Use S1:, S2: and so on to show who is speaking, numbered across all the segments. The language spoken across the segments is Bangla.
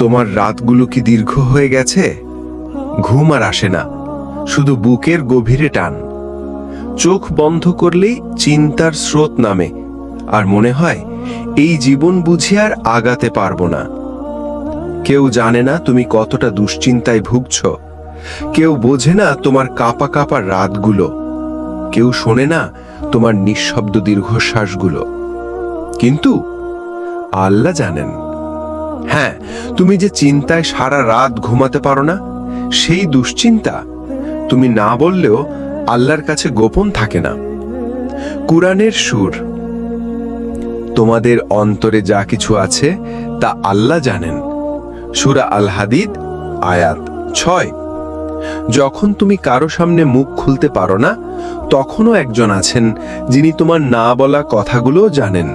S1: তোমার রাতগুলো কি দীর্ঘ হয়ে গেছে? ঘুম আর আসে না, শুধু বুকের গভীরে টান। চোখ বন্ধ করলেই চিন্তার স্রোত নামে, আর মনে হয়, এই জীবন বুঝি আর আগাতে পারব না। কেউ জানে না তুমি কতটা দুশ্চিন্তায় ভুগছ। কেউ বোঝে না তোমার কাপা কাপা রাতগুলো। কেউ শোনে না তোমার নিঃশব্দ দীর্ঘশ্বাসগুলো। কিন্তু আল্লাহ জানেন। হ্যাঁ তুমি যে চিন্তায় সারা রাত ঘুমাতে পারো না, সেই দুশ্চিন্তা তুমি না বললেও আল্লাহর কাছে গোপন থাকে না। কুরআনের সুর, তোমাদের অন্তরে যা কিছু আছে তা আল্লাহ জানেন। সুরা আল হাদিদ আয়াত ছয়। যখন তুমি কারও সামনে মুখ খুলতে পারো না, তখনও একজন আছেন যিনি তোমার না বলা কথাগুলো জানেন।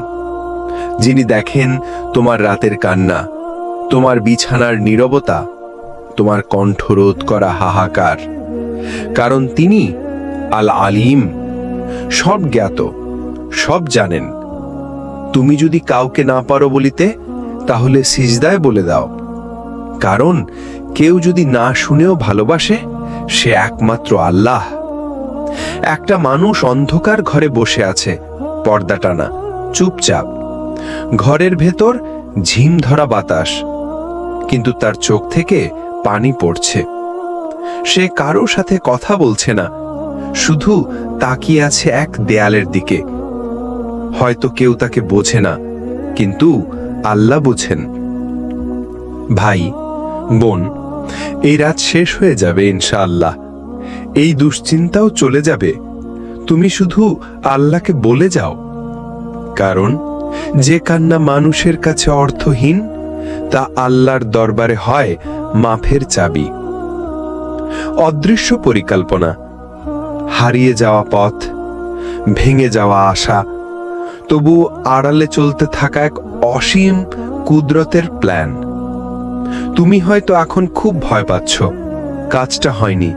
S1: যিনি দেখেন তোমার রাতের কান্না তোমার বিছানার নীরবতা, তোমার কণ্ঠরোধ করা হাহাকার। কারণ তিনি আল আলিম সব জ্ঞাত, সব জানেন। তুমি যদি কাউকে না পারো বলিতে, তাহলে সিজদায় বলে দাও। কারণ কেউ যদি না শুনেও ভালোবাসে, সে একমাত্র আল্লাহ। একটা মানুষ অন্ধকার ঘরে বসে আছে, পর্দা টানা, চুপচাপ। ঘরের ভেতর ঝিম ধরা বাতাস কিন্তু তার চোখ থেকে পানি পড়ছে। সে কারও সাথে কথা বলছে না, শুধু তাকিয়ে আছে এক দেয়ালের দিকে। হয়তো কেউ তাকে বোঝে না, কিন্তু আল্লাহ বোঝেন। ভাই, বোন, এই রাত শেষ হয়ে যাবে ইনশাআল্লাহ। এই দুশ্চিন্তাও চলে যাবে। তুমি শুধু আল্লাহকে বলে যাও। কারণ, যে কান্না মানুষের কাছে অর্থহীন তা আল্লাহর দরবারে হয় মাফের চাবি। অদৃশ্য পরিকল্পনা। হারিয়ে যাওয়া পথ। ভেঙে যাওয়া আশা। তবু আড়ালে চলতে থাকা এক অসীম কুদরতের প্ল্যান। তুমি হয়তো এখন খুব ভয় পাচ্ছ। কাজটা হয়নি।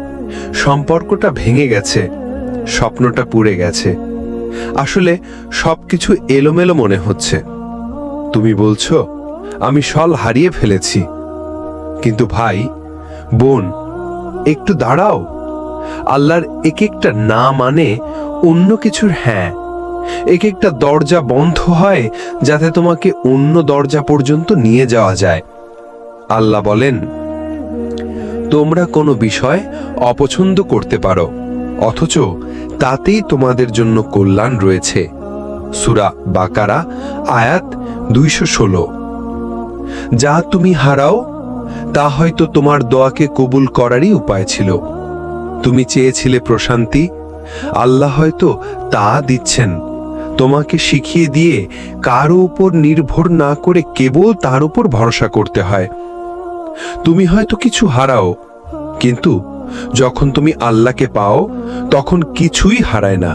S1: সম্পর্কটা ভেঙে গেছে। স্বপ্নটা পুড়ে গেছে। আসলে সবকিছু এলোমেলো মনে হচ্ছে। তুমি বলছো আমি সল হারিয়ে ফেলেছি। কিন্তু ভাই, বোন, একটু দাঁড়াও। আল্লাহর এক একটা না মানে অন্য কিছুর হ্যাঁ। এক একটা দরজা বন্ধ হয় যাতে তোমাকে অন্য দরজা পর্যন্ত নিয়ে যাওয়া যায়। আল্লাহ বলেন, তোমরা কোনো বিষয় অপছন্দ করতে পারো, অথচ তাতেই তোমাদের জন্য কল্যাণ রয়েছে। সুরা বাকারা, আয়াত দুইশো ষোলো। যা তুমি হারাও, তা হয়তো তোমার দোয়াকে কবুল করারই উপায় ছিল। তুমি চেয়েছিলে প্রশান্তি, আল্লাহ হয়তো তা দিচ্ছেন। তোমাকে শিখিয়ে দিয়ে কারও উপর নির্ভর না করে কেবল তার উপর ভরসা করতে হয়। তুমি হয়তো কিছু হারাও, কিন্তু যখন তুমি আল্লাহকে পাও, তখন কিছুই হারায় না।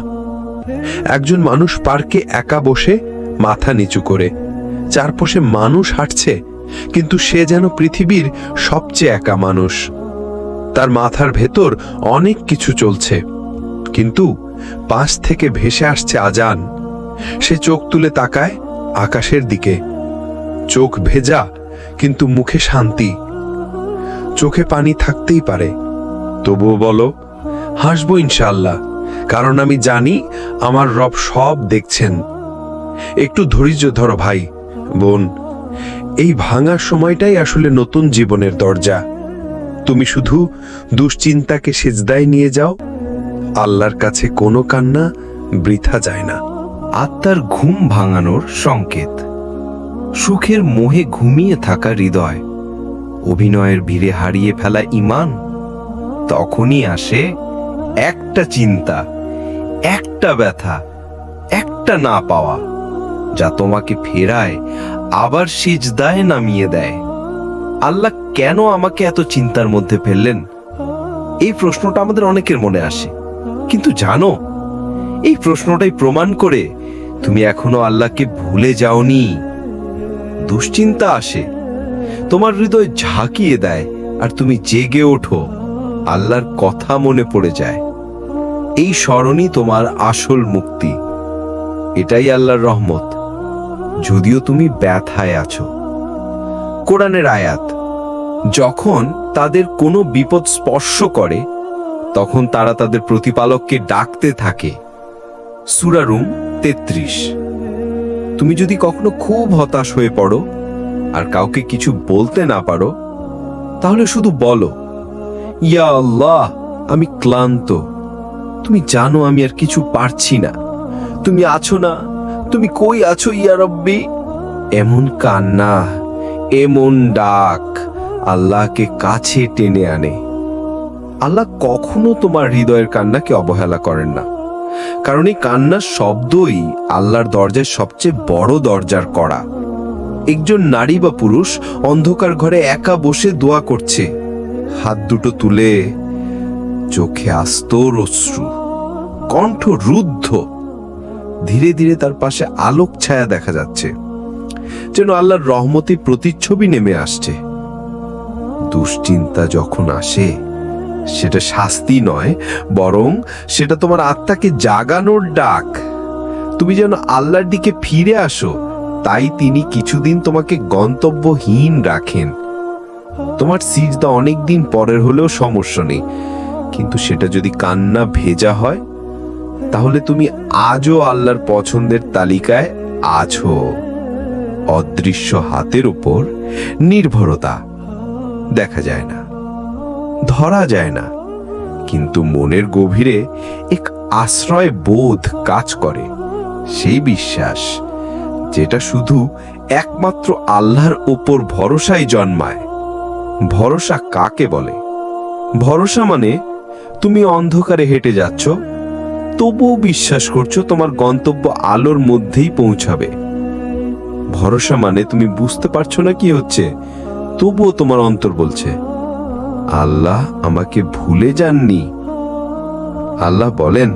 S1: একজন মানুষ পার্কে একা বসে মাথা নিচু করে। চারপাশে মানুষ হাঁটছে, কিন্তু সে যেন পৃথিবীর সবচেয়ে একা মানুষ। তার মাথার ভেতর অনেক কিছু চলছে, কিন্তু পাশ থেকে ভেসে আসছে আজান। সে চোখ তুলে তাকায় আকাশের দিকে। চোখ ভেজা, কিন্তু মুখে শান্তি। চোখে পানি থাকতেই পারে। তবুও বলো, হাসবো ইনশাল্লাহ কারণ আমি জানি আমার রব সব দেখছেন। একটু ধৈর্য ধরো ভাই। বোন, এই ভাঙার সময়টাই আসলে নতুন জীবনের দরজা। তুমি শুধু দুশ্চিন্তাকে সেজদায় নিয়ে যাও, আল্লাহর কাছে কোনো কান্না বৃথা যায় না।
S2: আত্মার ঘুম ভাঙানোর সংকেত। সুখের মোহে ঘুমিয়ে থাকা হৃদয়। অভিনয়ের ভিড়ে হারিয়ে ফেলা ইমান। তখনই আসে একটা চিন্তা, একটা ব্যথা, একটা না পাওয়া। যা তোমাকে ফেরায়, আবার সিজদায় নামিয়ে দেয়। আল্লাহ কেন আমাকে এত চিন্তার মধ্যে ফেললেন? এই প্রশ্নটা আমাদের অনেকের মনে আসে। কিন্তু জানো, এই প্রশ্নটাই প্রমাণ করে তুমি এখনও আল্লাহকে ভুলে যাওনি। দুশ্চিন্তা আসে, তোমার হৃদয় ঝাঁকিয়ে দেয় আর তুমি জেগে ওঠো, আল্লাহর কথা মনে পড়ে যায়। এই স্মরণই তোমার আসল মুক্তি। এটাই আল্লাহর রহমত। যদিও তুমি ব্যথায় আছো। কোরআনের আয়াত, যখন তাদের কোনো বিপদ স্পর্শ করে, তখন তারা তাদের প্রতিপালককে ডাকতে থাকে। সুরারুম তেত্রিশ। তুমি যদি কখনো খুব হতাশ হয়ে পড়ো আর কাউকে কিছু বলতে না পারো, তাহলে শুধু বলো, ইয়া আল্লাহ, আমি ক্লান্ত। তুমি জানো আমি আর কিছু পারছি না। তুমি আছো না তুমি কই আছো, ইয়া রব্বি? এমন কান্না, এমন ডাক আল্লাহকে কাছে টেনে আনে। আল্লাহ কখনো তোমার হৃদয়ের কান্নাকে অবহেলা করেন না। কারণ এই কান্নার শব্দই আল্লাহর দরজায় সবচেয়ে বড় দরজার করা একজন নারী বা পুরুষ অন্ধকার ঘরে একা বসে দোয়া করছে। হাত দুটো তুলে চোখে আস্তর অশ্রু, কণ্ঠ রুদ্ধ। ধীরে ধীরে তার পাশে আলোক ছায়া দেখা যাচ্ছে, যেন আল্লাহর রহমতি প্রতিচ্ছবি নেমে আসছে। দুশ্চিন্তা যখন আসে, সেটা শাস্তি নয়, বরং সেটা তোমার আত্মাকে জাগানোর ডাক। তুমি যেন আল্লাহর দিকে ফিরে আসো, তাই তিনি কিছুদিন তোমাকে গন্তব্যহীন রাখেন। তোমার সিজদা অনেক দিন পরের হলেও সমস্যা নেই, কিন্তু সেটা যদি কান্না ভেজা হয় তাহলে তুমি আজও আল্লাহর পছন্দের তালিকায় আছো। অদৃশ্য হাতের উপর নির্ভরতা দেখা যায় না, ধরা যায় না। কিন্তু মনের গভীরে এক আশ্রয় বোধ কাজ করে, সেই বিশ্বাস যেটা শুধু একমাত্র আল্লাহর উপর ভরসায় জন্মায়। ভরসা কাকে বলে? ভরসা মানে তুমি অন্ধকারে হেঁটে যাচ্ছ তবুও বিশ্বাস করছ তোমার গন্তব্য আলোর মধ্যেই পৌঁছাবে? ভরসা মানে তুমি বুঝতে পারছ না কি হচ্ছে, তবুও তোমার অন্তর বলছে, আল্লাহ আমাকে ভুলে যাননি। আল্লাহ বলেন,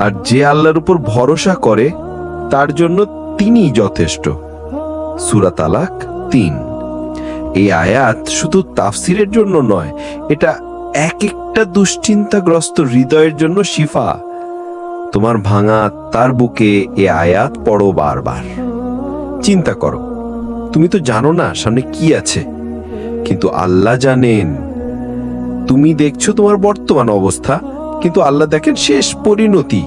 S2: আর যে আল্লাহর উপর ভরসা করে, তার জন্য তিনি যথেষ্ট। সুরা তালাক তিন। এই আয়াত শুধু তাফসিরের জন্য নয়, এটা এক একটা দুশ্চিন্তাগ্রস্ত হৃদয়ের জন্য শিফা। তোমার ভাঙা তার বুকে এ আয়াত পড়ো বারবার। চিন্তা করো, তুমি তো জানো না সামনে কি আছে, কিন্তু আল্লাহ জানেন। তুমি দেখছ তোমার বর্তমান অবস্থা, কিন্তু আল্লাহ দেখেন শেষ পরিণতি।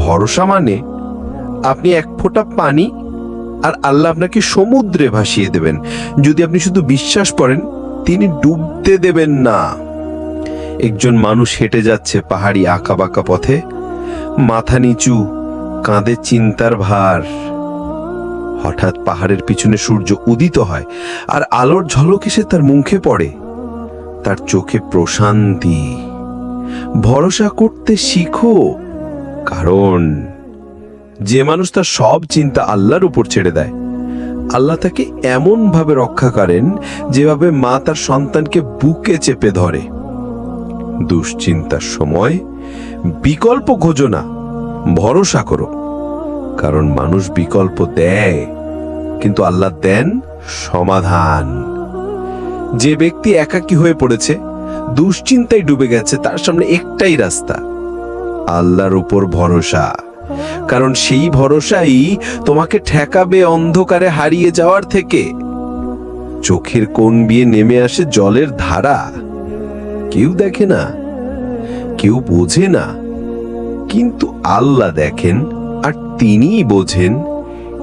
S2: ভরসা মানে আপনি এক ফোঁটা পানি আর আল্লাহ আপনাকে সমুদ্রে ভাসিয়ে দেবেন। যদি আপনি শুধু বিশ্বাস করেন, তিনি ডুবতে দেবেন না। একজন মানুষ হেঁটে যাচ্ছে পাহাড়ি আঁকা বাঁকা পথে মাথা নিচু, কাঁধে চিন্তার ভার। হঠাৎ পাহাড়ের পিছনে সূর্য উদিত হয়, আর আলোর ঝলক এসে তার মুখে পড়ে। তার চোখে প্রশান্তি। ভরসা করতে শিখো, কারণ যে মানুষ তার সব চিন্তা আল্লাহর উপর ছেড়ে দেয়। আল্লাহ তাকে এমন ভাবে রক্ষা করেন, যেভাবে মা তার সন্তানকে বুকে চেপে ধরে। দুশ্চিন্তার সময় বিকল্প খোঁজো না, ভরসা করো। কারণ মানুষ বিকল্প দেয়, কিন্তু আল্লাহ দেন সমাধান। যে ব্যক্তি একাকী হয়ে পড়েছে, দুশ্চিন্তায় ডুবে গেছে, তার সামনে একটাই রাস্তা, আল্লাহর উপর ভরসা। কারণ সেই ভরসাই তোমাকে ঠেকাবে অন্ধকারে হারিয়ে যাওয়ার থেকে। চোখের কোণ বিয়ে নেমে আসে জলের ধারা। কেউ দেখে না কেউ বোঝে না। কিন্তু আল্লাহ দেখেন আর তিনিই বোঝেন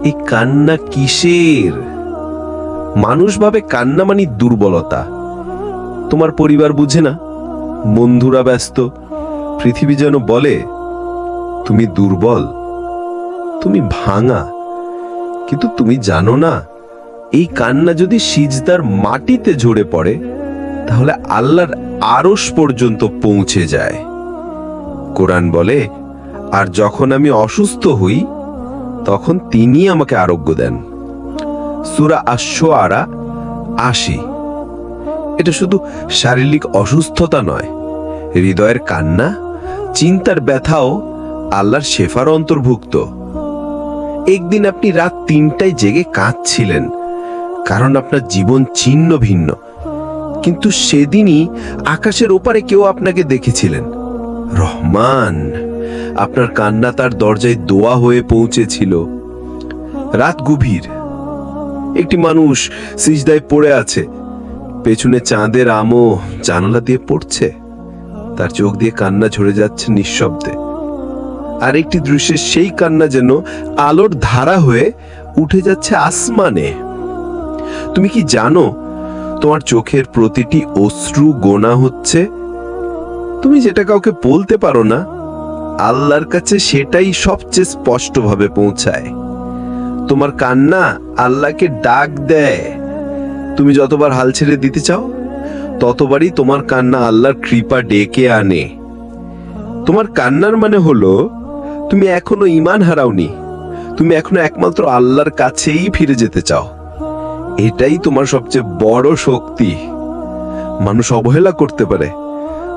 S2: এই কান্না কিসের? মানুষ ভাবে কান্না মানে দুর্বলতা। তোমার পরিবার বুঝে না? বন্ধুরা ব্যস্ত। পৃথিবী যেন বলে, তুমি দুর্বল, তুমি ভাঙা। কিন্তু তুমি জানো না, এই কান্না যদি সিজদার মাটিতে ঝরে পড়ে, তাহলে আল্লাহর আরশ পর্যন্ত পৌঁছে যায়। কোরআন বলে, আর যখন আমি অসুস্থ হই, তখন তিনি আমাকে আরোগ্য দেন। সুরা আশ্ব আরা আশি। এটা শুধু শারীরিক অসুস্থতা নয়, হৃদয়ের কান্না, চিন্তার ব্যথাও আল্লাহর শেফার অন্তর্ভুক্ত। একদিন আপনি রাত তিনটায় জেগে কাঁদছিলেন, কারণ আপনার জীবন ছিন্ন ভিন্ন। কিন্তু সেদিনই আকাশের ওপারে কেউ আপনাকে দেখেছিলেন। রহমান, আপনার কান্না তার দরজায় দোয়া হয়ে পৌঁছেছিল। রাত গভীর। একটি মানুষ সিজদায় পড়ে আছে।
S1: পেছনে চাঁদের আমও জানালা দিয়ে পড়ছে। তার চোখ দিয়ে কান্না ঝরে যাচ্ছে নিঃশব্দে। আর একটি দৃশ্যের সেই কান্না যেন আলোর ধারা হয়ে উঠে যাচ্ছে আসমানে। তুমি কি জানো তোমার চোখের প্রতিটি অশ্রু গোনা হচ্ছে? তুমি যেটা কাউকে বলতে পারো না, আল্লাহর কাছে সেটাই সবচেয়ে স্পষ্টভাবে পৌঁছায়। তোমার কান্না আল্লাহকে ডাক দেয়। তুমি যতবার হাল ছেড়ে দিতে চাও, ততবারই তোমার কান্না আল্লাহর কৃপা ডেকে আনে। তোমার কান্নার মানে হলো, তুমি এখনও ইমান হারাওনি, তুমি এখনও একমাত্র আল্লাহর কাছেই ফিরে যেতে চাও। এটাই তোমার সবচেয়ে বড় শক্তি। মানুষ অবহেলা করতে পারে,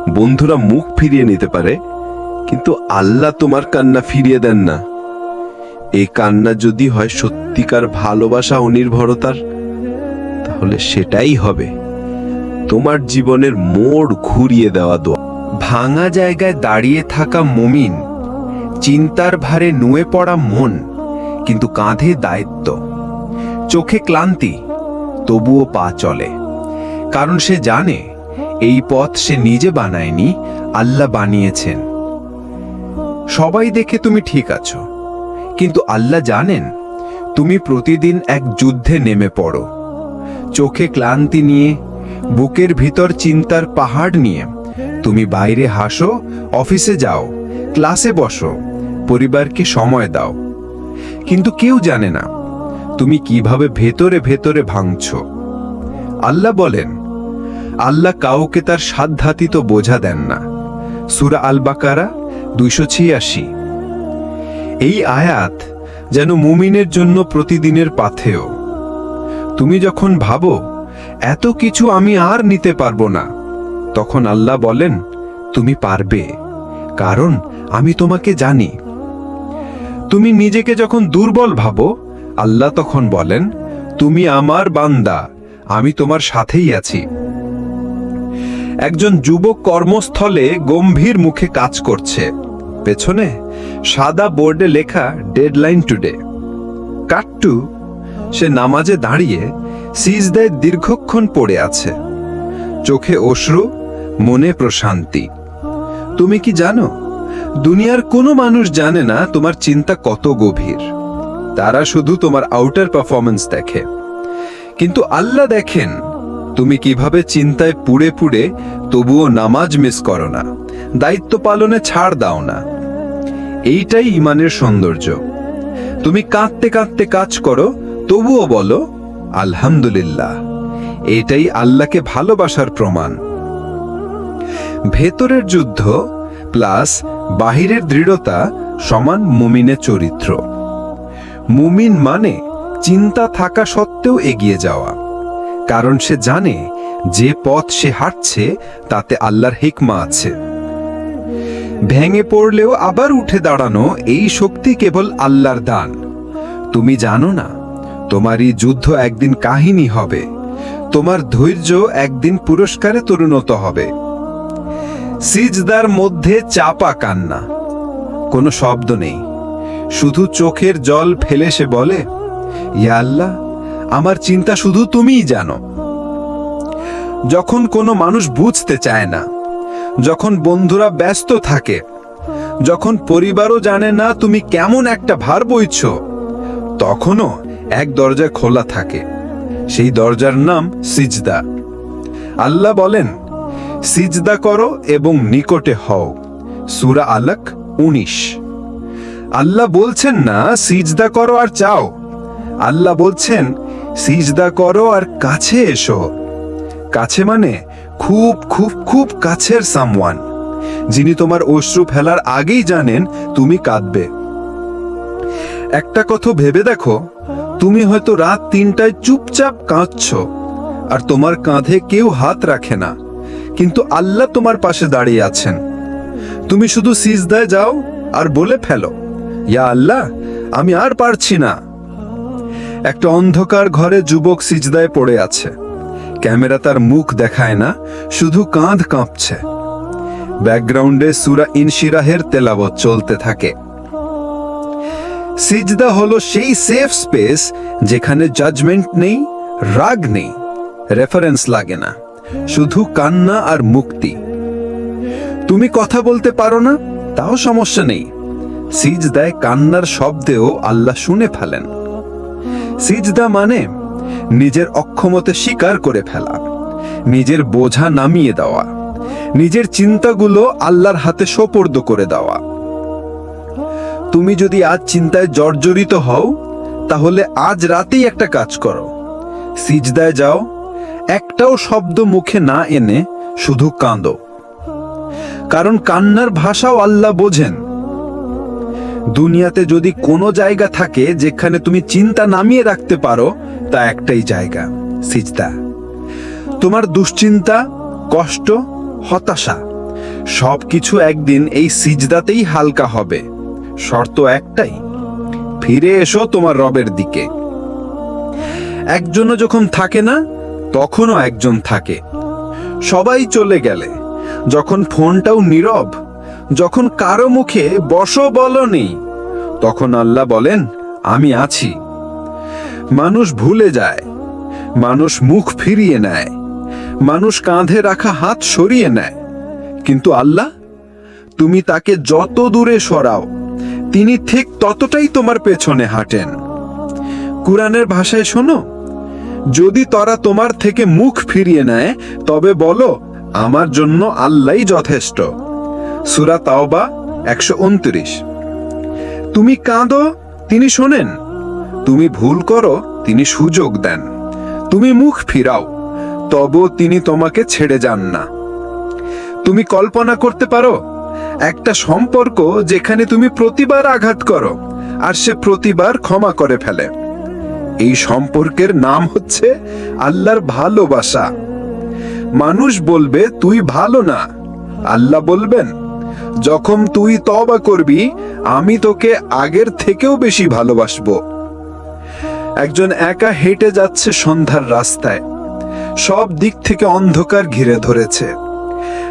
S1: বন্ধুরা মুখ ফিরিয়ে নিতে পারে, কিন্তু আল্লাহ তোমার কান্না ফিরিয়ে দেন না। এই কান্না যদি হয় সত্যিকার ভালোবাসা ও নির্ভরতার তাহলে সেটাই হবে। তোমার জীবনের মোড় ঘুরিয়ে দেওয়া দোয়া।
S2: ভাঙা জায়গায় দাঁড়িয়ে থাকা মমিন, চিন্তার ভারে নুয়ে পড়া মন, কিন্তু কাঁধে দায়িত্ব। চোখে ক্লান্তি তবুও পা চলে। কারণ সে জানে, এই পথ সে নিজে বানায়নি, আল্লাহ বানিয়েছেন। সবাই দেখে তুমি ঠিক আছো, কিন্তু আল্লাহ জানেন, তুমি প্রতিদিন এক যুদ্ধে নেমে পড়ো। চোখে ক্লান্তি নিয়ে, বুকের ভিতর চিন্তার পাহাড় নিয়ে, তুমি বাইরে হাসো, অফিসে যাও, ক্লাসে বসো, পরিবারকে সময় দাও। কিন্তু কেউ জানে না তুমি কীভাবে ভেতরে ভেতরে ভাঙছ? আল্লাহ বলেন, আল্লাহ কাউকে তার সাধ্যাতীত বোঝা দেন না। সুরা আল বাকারা দুইশো ছিয়াশি। এই আয়াত যেন মুমিনের জন্য প্রতিদিনের পাথেয়। তুমি যখন ভাবো, এত কিছু আমি আর নিতে পারব না, তখন আল্লাহ বলেন, তুমি পারবে, কারণ আমি তোমাকে জানি। তুমি নিজেকে যখন দুর্বল ভাবো আল্লাহ তখন বলেন, তুমি আমার বান্দা, আমি তোমার সাথেই আছি। একজন যুবক কর্মস্থলে গম্ভীর মুখে কাজ করছে। পেছনে সাদা বোর্ডে লেখা ডেডলাইন টুডে কাট্টু, সে নামাজে দাঁড়িয়ে সিজদায় দীর্ঘক্ষণ পড়ে আছে। চোখে অশ্রু, মনে প্রশান্তি। তুমি কি জানো, দুনিয়ার কোনো মানুষ জানে না তোমার চিন্তা কত গভীর। তারা শুধু তোমার আউটার পারফরমেন্স দেখে। কিন্তু আল্লাহ দেখেন, তুমি কীভাবে চিন্তায় পুড়ে পুড়ে তবুও নামাজ মিস করো না, দায়িত্ব পালনে ছাড় দাও না। এইটাই ইমানের সৌন্দর্য। তুমি কাঁদতে কাঁদতে কাজ করো, তবুও বলো, আলহামদুলিল্লাহ। এটাই আল্লাহকে ভালোবাসার প্রমাণ। ভেতরের যুদ্ধ প্লাস বাহিরের দৃঢ়তা সমান মুমিনের চরিত্র। মুমিন মানে চিন্তা থাকা সত্ত্বেও এগিয়ে যাওয়া। কারণ সে জানে যে পথ সে হাঁটছে, তাতে আল্লাহর হিকমা আছে। ভেঙে পড়লেও আবার উঠে দাঁড়ানো এই শক্তি কেবল আল্লাহর দান। তুমি জানো না, তোমার এই যুদ্ধ একদিন কাহিনী হবে। তোমার ধৈর্য একদিন পুরস্কারে তরুণত হবে। সিজদার মধ্যে চাপা কান্না। কোনো শব্দ নেই। শুধু চোখের জল ফেলে সে বলে, ইয়া আল্লাহ, আমার চিন্তা শুধু তুমিই জানো। যখন কোনো মানুষ বুঝতে চায় না, যখন বন্ধুরা ব্যস্ত থাকে, যখন পরিবারও জানে না তুমি কেমন একটা ভার বইছ, তখনও এক দরজা খোলা থাকে। সেই দরজার নাম সিজদা। আল্লাহ বলেন, সিজদা করো এবং নিকটে হও। সুরা আলাক উনিশ। আল্লাহ বলছেন না, সিজদা করো আর চাও। আল্লাহ বলছেন, সিজদা করো আর কাছে এসো। কাছে মানে খুব খুব খুব কাছের সামওয়ান। যিনি তোমার অশ্রু ফেলার আগেই জানেন তুমি কাঁদবে। একটা কথা ভেবে দেখো, তুমি হয়তো রাত তিনটায় চুপচাপ কাঁদছ, আর তোমার কাঁধে কেউ হাত রাখে না। কিন্তু আল্লাহ তোমার পাশে দাঁড়িয়ে আছেন। তুমি শুধু সিজদায় যাও আর বলে ফেলো। ইয়া আল্লাহ, আমি আর পারছি না। একটা অন্ধকার ঘরে যুবক সিজদায় পড়ে আছে। ক্যামেরা তার মুখ দেখায় না, শুধু কাঁধ কাঁপছে। ব্যাকগ্রাউন্ডে সুরা ইনশিরাহের তেলাবত চলতে থাকে। সিজদা হলো সেই সেফ স্পেস যেখানে জাজমেন্ট নেই, রাগ নেই,
S3: রেফারেন্স লাগে না, শুধু কান্না আর মুক্তি। তুমি কথা বলতে পারো না, তাও সমস্যা নেই। সিজদায় কান্নার শব্দেও আল্লাহ শুনে ফেলেন। সিজদা মানে নিজের অক্ষমতা স্বীকার করে ফেলা, নিজের বোঝা নামিয়ে দেওয়া, নিজের চিন্তাগুলো আল্লাহর হাতে সোপর্দ করে দেওয়া। তুমি যদি আজ চিন্তায় জর্জরিত হও, তাহলে আজ রাতেই একটা কাজ করো। সিজদায় যাও, একটাও শব্দ মুখে না এনে শুধু কাঁদো। কারণ কান্নার ভাষাও আল্লাহ বোঝেন। দুনিয়াতে যদি কোনো জায়গা থাকে যেখানে তুমি চিন্তা নামিয়ে রাখতে পারো, তা একটাই জায়গা, সিজদা। তোমার দুশ্চিন্তা, কষ্ট, হতাশা, সবকিছু একদিন এই সিজদাতেই হালকা হবে। শর্ত একটাই, ফিরে এসো তোমার রবের দিকে। একজনও যখন থাকে না, তখনও একজন থাকে। সবাই চলে গেলে, যখন ফোনটাও নীরব যখন কারও মুখে বসো বলো নেই, তখন আল্লাহ বলেন, আমি আছি। মানুষ ভুলে যায়, মানুষ মুখ ফিরিয়ে নেয়, মানুষ কাঁধে রাখা হাত সরিয়ে নেয়। কিন্তু আল্লাহ, তুমি তাকে যত দূরে সরাও, তিনি ঠিক ততটাই তোমার পেছনে হাঁটেন। কুরআনের ভাষায় শোনো, যদি তারা তোমার থেকে মুখ ফিরিয়ে নেয়, তবে বলো, আমার জন্য আল্লাহ যথেষ্ট। সুরা তাওবা একশো উনত্রিশ। তুমি কাঁদো, তিনি শোনেন। তুমি ভুল করো, তিনি সুযোগ দেন। তুমি মুখ ফিরাও, তবু তিনি তোমাকে ছেড়ে যান না। তুমি কল্পনা করতে পারো, একটা সম্পর্ক যেখানে তুমি প্রতিবার আঘাত করো, আর সে প্রতিবার ক্ষমা করে ফেলে। এই সম্পর্কের নাম হচ্ছে আল্লাহর ভালোবাসা। মানুষ বলবে, তুই ভালো না। আল্লাহ বলবেন যখন তুই তবা করবি, আমি তোকে আগের থেকেও বেশি ভালোবাসবো। একজন একা হেঁটে যাচ্ছে সন্ধ্যার রাস্তায়। সব দিক থেকে অন্ধকার ঘিরে ধরেছে।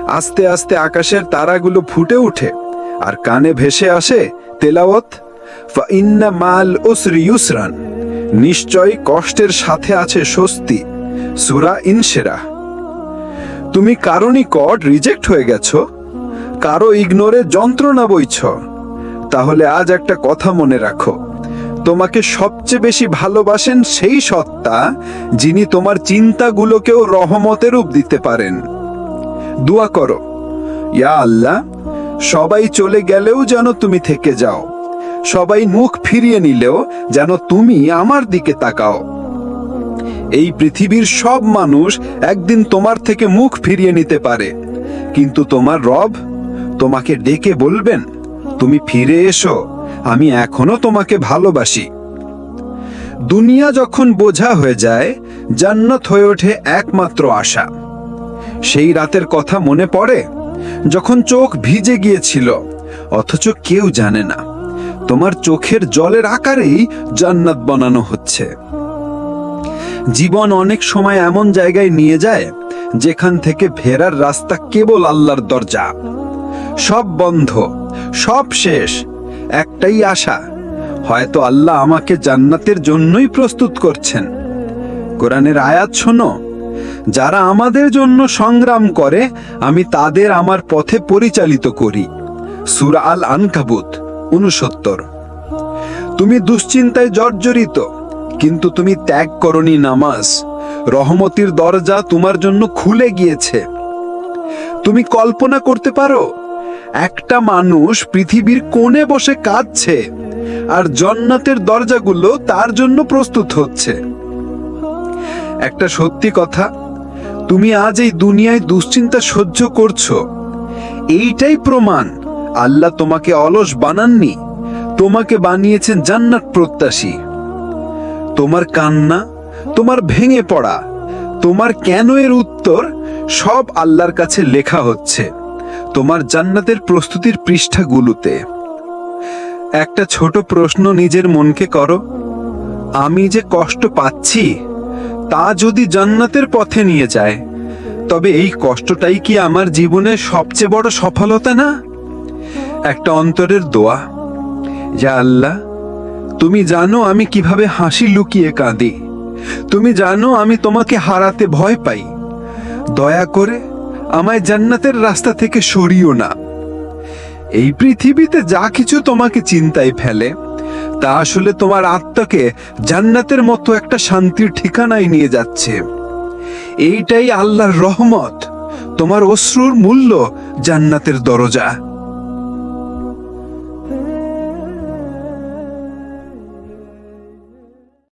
S3: আস্তে আস্তে আকাশের তারাগুলো ফুটে ওঠে, আর কানে ভেসে আসে তেলাওয়াত ফা ইন্না মাল উসরি ইউসরান নিশ্চয় কষ্টের সাথে আছে স্বস্তি, সুরা ইনসেরা তুমি কারণই নিকট রিজেক্ট হয়ে গেছো? কারও ইগনোরে যন্ত্রণা বইছ। তাহলে আজ একটা কথা মনে রাখো। তোমাকে সবচেয়ে বেশি ভালোবাসেন সেই সত্তা যিনি তোমার চিন্তাগুলোকেও রহমতের রূপ দিতে পারেন। দোয়া করো। ইয়া আল্লাহ, সবাই চলে গেলেও যেন তুমি থেকে যাও। সবাই মুখ ফিরিয়ে নিলেও যেন তুমি আমার দিকে তাকাও। এই পৃথিবীর সব মানুষ একদিন তোমার থেকে মুখ ফিরিয়ে নিতে পারে। কিন্তু তোমার রব তোমাকে ডেকে বলবেন, তুমি ফিরে এসো, আমি এখনও তোমাকে ভালোবাসি। দুনিয়া যখন বোঝা হয়ে যায়, জান্নাত হয়ে ওঠে একমাত্র আশা। সেই রাতের কথা মনে পড়ে, যখন চোখ ভিজে গিয়েছিল, অথচ কেউ জানে না, তোমার চোখের জলের আকারেই জান্নাত বানানো হচ্ছে। জীবন অনেক সময় এমন জায়গায় নিয়ে যায়, যেখান থেকে ফেরার রাস্তা কেবল আল্লাহর দরজা। সব বন্ধ, সব শেষ, একটাই আশা, হয়তো আল্লাহ আমাকে জান্নাতের জন্যই প্রস্তুত করছেন। কোরআনের আয়াত শোনো, যারা আমাদের জন্য সংগ্রাম করে, আমি তাদের আমার পথে পরিচালিত করি। সুরা আল আনকাবুত উনসত্তর তুমি দুশ্চিন্তায় জর্জরিত, কিন্তু তুমি ত্যাগ করনি নামাজ, রহমতির দরজা তোমার জন্য খুলে গিয়েছে। তুমি কল্পনা করতে পারো একটা মানুষ পৃথিবীর কোণে বসে কাঁদছে, আর জন্নাতের দরজাগুলো তার জন্য প্রস্তুত হচ্ছে। একটা সত্যি কথা, তুমি আজ এই দুনিয়ায় দুশ্চিন্তা সহ্য করছ। এইটাই প্রমাণ, আল্লাহ তোমাকে অলস বানাননি, তোমাকে বানিয়েছেন জান্নাত প্রত্যাশী। তোমার কান্না, তোমার ভেঙে পড়া, তোমার কেন এর উত্তর সব আল্লাহর কাছে লেখা হচ্ছে। তোমার জান্নাতের প্রস্তুতির পৃষ্ঠাগুলোতে। একটা ছোট প্রশ্ন নিজের মনকে করো। আমি যে কষ্ট পাচ্ছি, তা যদি জান্নাতের পথে নিয়ে যায়, তবে এই কষ্টটাই কি আমার জীবনের সবচেয়ে বড় সফলতা না? একটা অন্তরের দোয়া। যা আল্লাহ, তুমি জানো আমি কীভাবে হাসি লুকিয়ে কাঁদি। তুমি জানো আমি তোমাকে হারাতে ভয় পাই। দয়া করে আমায় জান্নাতের রাস্তা থেকে সরিও না। এই পৃথিবীতে যা কিছু তোমাকে চিন্তায় ফেলে, তা আসলে তোমার আত্মাকে জান্নাতের মতো একটা শান্তির ঠিকানায় নিয়ে যাচ্ছে। এইটাই আল্লাহর রহমত। তোমার অশ্রুর মূল্য জান্নাতের দরজা।